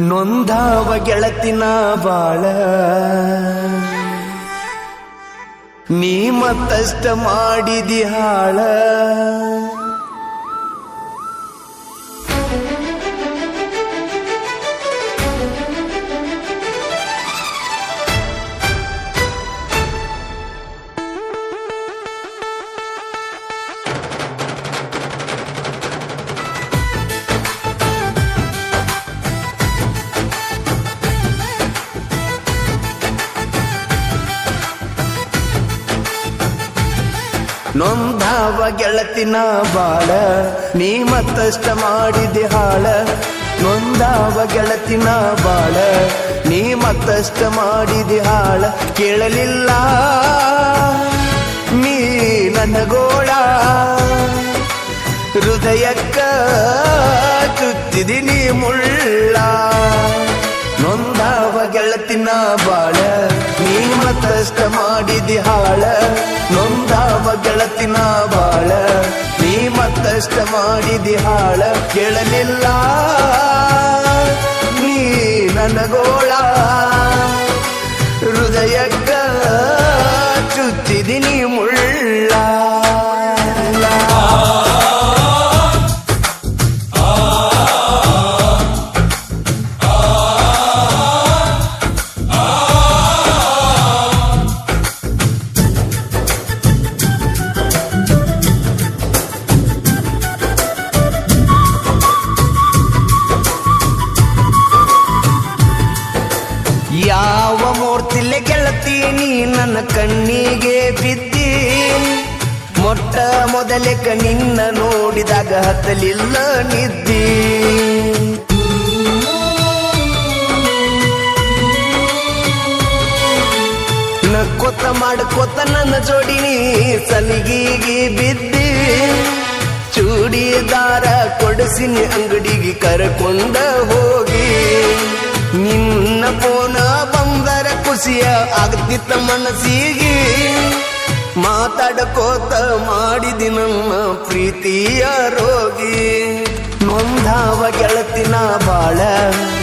ನೊಂದಾವ ಗೆಳತಿನ ಬಾಳ. ನೀ ಮತ್ತಷ್ಟ ಮಾಡಿದಿ ಹಾಳ. ನೊಂದಾವ ಗೆಳತಿನ ಬಾಳ ನೀ ಮತ್ತಷ್ಟ ಮಾಡಿದೆ ಹಾಳ ನೊಂದಾವ ಗೆಳತಿನ ಬಾಳ ನೀ ಮತ್ತಷ್ಟ ಮಾಡಿದೆ ಹಾಳ ಕೇಳಲಿಲ್ಲ, ನೀ ನನ್ನ ಗೋಳ. ಹೃದಯಕ್ಕ ನೀ ಮುಳ್ಳ. ನೊಂದಾವ ಗೆಳತಿನ ಬಾಳ ನೀ ಮತ್ತಷ್ಟ ಮಾಡಿದಿ ಹಾಳ. ನೊಂದಾವ ಗೆಳತಿನ ಬಾಳ. ನೀ ಮತ್ತಷ್ಟ ಮಾಡಿದಿ ಹಾಳ. ಕೇಳಲಿಲ್ಲ. ಮೊದಲೆಕ ನಿನ್ನ ನೋಡಿದಾಗ ಹತ್ತಲಿಲ್ಲ ನಿದ್ದಿ. ನಕ್ಕೊತ್ತ ಮಾಡ್ಕೊತ ನನ್ನ ಜೋಡಿನಿ ಸಲಿಗೀಗಿ ಬಿದ್ದಿ. ಚೂಡಿದಾರ ಕೊಡಿಸಿನಿ ಅಂಗಡಿಗೆ ಕರ್ಕೊಂಡ ಹೋಗಿ. ನಿನ್ನ ಪೋನ ಬಂದರ ಖುಷಿಯ ಆಗ್ತಿತ್ತ ಮನಸ್ಸಿಗೆ. ಮಾತಾಡಕೋತ ಮಾಡಿದಿ ನಮ್ಮ ಪ್ರೀತಿಯ ರೋಗಿ. ನೊಂದಾವ ಗೆಳತಿನ ಬಾಳ,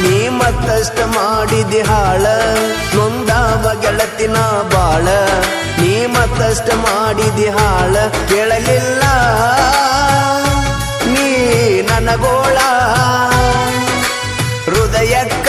ನೀ ಮತ್ತಷ್ಟ ಮಾಡಿದಿ ಹಾಳ. ನೊಂದಾವ ಗೆಳತಿನ ಬಾಳ, ನೀ ಮತ್ತಷ್ಟ ಮಾಡಿದಿ ಹಾಳ. ಕೇಳಲಿಲ್ಲ, ನೀ ನನಗೋಳ. ಹೃದಯಕ್ಕ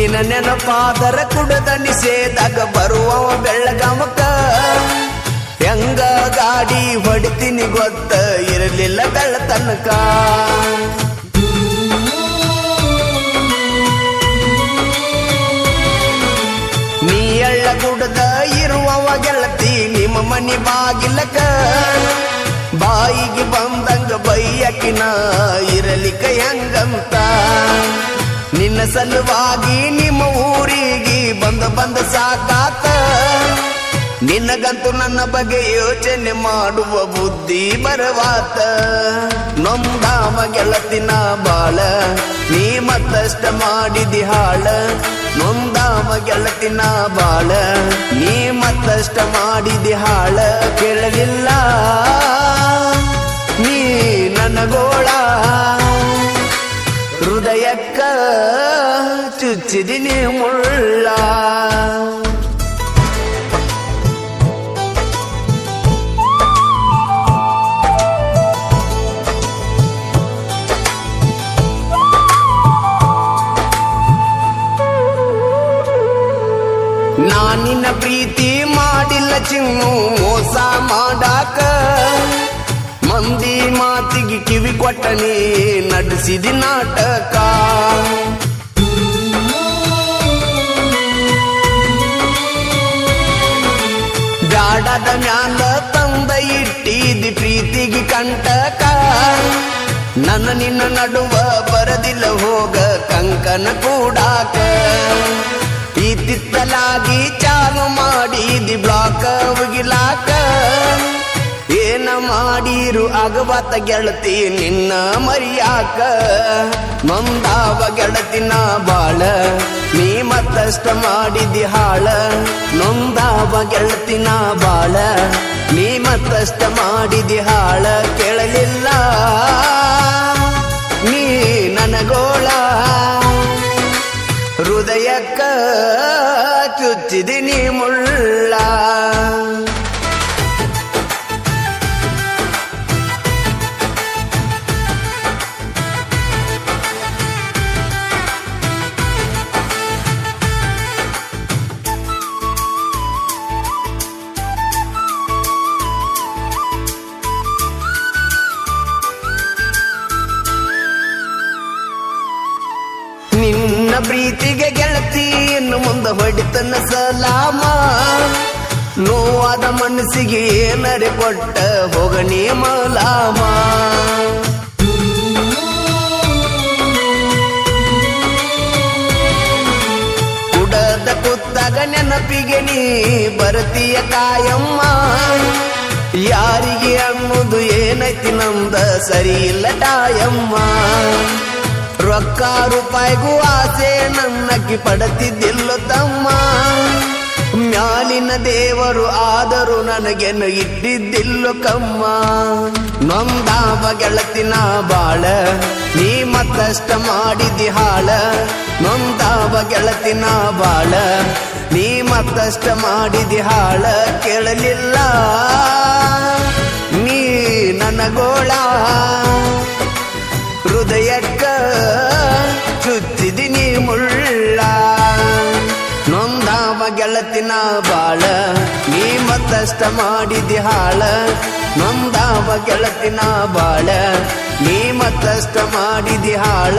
ನಿನ್ನ ನೆನಪಾದರ ಕುಡದ ನಿಷೇಧಾಗ ಬರುವವ ಬೆಳ್ಳಗಮಕ. ಹೆಂಗ ಗಾಡಿ ಹೊಡಿತೀನಿ ಗೊತ್ತ ಇರಲಿಲ್ಲ ಬೆಳ್ಳ ತನಕ. ನೀ ಎಳ್ಳ ಕುಡದ ಇರುವವ ಗೆಳತಿ ನಿಮ್ಮ ಮನಿ ಬಾಗಿಲಕ. ಬಾಯಿಗೆ ಬಂದಂಗ ಬೈಯಕಿನ ಇರಲಿಕ್ಕ ಹೆಂಗಂತ. ನಿನ್ನ ಸಲುವಾಗಿ ನಿಮ್ಮ ಊರಿಗೆ ಬಂದ ಬಂದ ಸಾಕಾತ. ನಿನ್ನಗಂತೂ ನನ್ನ ಬಗ್ಗೆ ಯೋಚನೆ ಮಾಡುವ ಬುದ್ಧಿ ಬರವಾತ. ನೊಂದಾಮ ಗೆಳತಿನ ಬಾಳ, ನೀ ಮತ್ತಷ್ಟ ಮಾಡಿದಿ ಹಾಳ. ನೊಂದಾಮ ಗೆಳತಿನ ಬಾಳ, ನೀ ಮತ್ತಷ್ಟ ಮಾಡಿದಿ ಹಾಳ. ಕೇಳಲಿಲ್ಲ, ನೀ ನನಗೋಳ ಹೃದಯಕ್ಕ ಚುಚ್ಚಿದಿ ನೀ ನಾನಿನ ಪ್ರೀತಿ ಮಾಡಿಲ್ಲ ಚಿನ್ನು ಮೋಸ ಮಾಡಾಕ ಮಂದಿ ಮಾತಿಗೆ ಕಿವಿ ಕೊಟ್ಟನೆ ನಡೆಸಿದಿ ನಾಟಕ. ಬ್ಯಾಡದ ಮ್ಯಾಲ ತಂದ ಇಟ್ಟಿದಿ ಪ್ರೀತಿಗೆ ಕಂಟಕ. ನನ್ನ ನಿನ್ನ ನಡುವ ಬರದಿಲ್ಲ ಹೋಗ ಕಂಕನ ಕೂಡಾಕ. ಈ ತಿತ್ತಲಾಗಿ ಚಾಲು ಮಾಡಿದಿ ಬ್ಲಾಕ್ ಉಗಿಲಾಕ ಮಾಡಿರು ಅಗವತ ಗೆಳತಿ ನಿನ್ನ ಮರಿಯಾಕ. ನೊಂದಾವ ಗೆಳತಿನ ಬಾಳ, ನೀ ಮತ್ತಷ್ಟ ಮಾಡಿದಿ ಹಾಳ. ನೊಂದಾವ ಗೆಳತಿನ ಬಾಳ, ನೀ ಮತ್ತಷ್ಟ ಮಾಡಿದಿ ಹಾಳ ಕೇಳಲಿಲ್ಲ. ನೀ ನನಗೋಳ ಹೃದಯಕ್ಕ ಚುಚ್ಚಿದಿನಿ ಮುಳ್ಳ. ಪ್ರೀತಿಗೆ ಗೆಳತಿ ಇನ್ನು ಮುಂದೆ ಹೊಡಿತನ ಸಲಾಮ. ನೋವಾದ ಮನಸ್ಸಿಗೆ ಏನರೆ ಕೊಟ್ಟ ಹೋಗಣಿ ಮಲಾಮ. ಕುಡದ ಕುತ್ತಾಗ ನೆನಪಿಗೆ ನೀ ಬರತೀಯ ಕಾಯಮ್ಮ ಯಾರಿಗೆ ಅನ್ನೋದು ಏನೈತಿ ನಂದ ಸರಿ ಇಲ್ಲ ಟಾಯಮ್ಮ ರೊಕ್ಕ ರೂಪಾಯಿಗೂ ಆಸೆ ನನ್ನಕ್ಕಿ ಪಡತಿದ್ದಿಲ್ಲ ತಮ್ಮ. ಮ್ಯಾಲಿನ ದೇವರು ಆದರೂ ನನಗೇನು ಇಟ್ಟಿದ್ದಿಲ್ಲ ಕಮ್ಮ. ನೊಂದಾವ ಗೆಳತಿನ ಬಾಳ, ನೀ ಮತ್ತಷ್ಟ ಮಾಡಿದಿ ಹಾಳ. ನೊಂದಾವ ಗೆಳತಿನ ಬಾಳ, ನೀ ಮತ್ತಷ್ಟ ಮಾಡಿದಿ ಹಾಳ ಕೇಳಲಿಲ್ಲ. ನೀ ನನಗೋಳ. ಹೃದಯಕ್ಕ ಚುಚ್ಚಿದಿನಿ ಮುಳ್ಳ. ನೊಂದಾವ ಗೆಳತಿನ ಬಾಳ, ನೀ ಮತ್ತಷ್ಟ ಮಾಡಿದಿ ಹಾಳ. ನೊಂದಾವ ಗೆಳತಿನ ಬಾಳ, ನೀ ಮತ್ತಷ್ಟ ಮಾಡಿದಿ ಹಾಳ.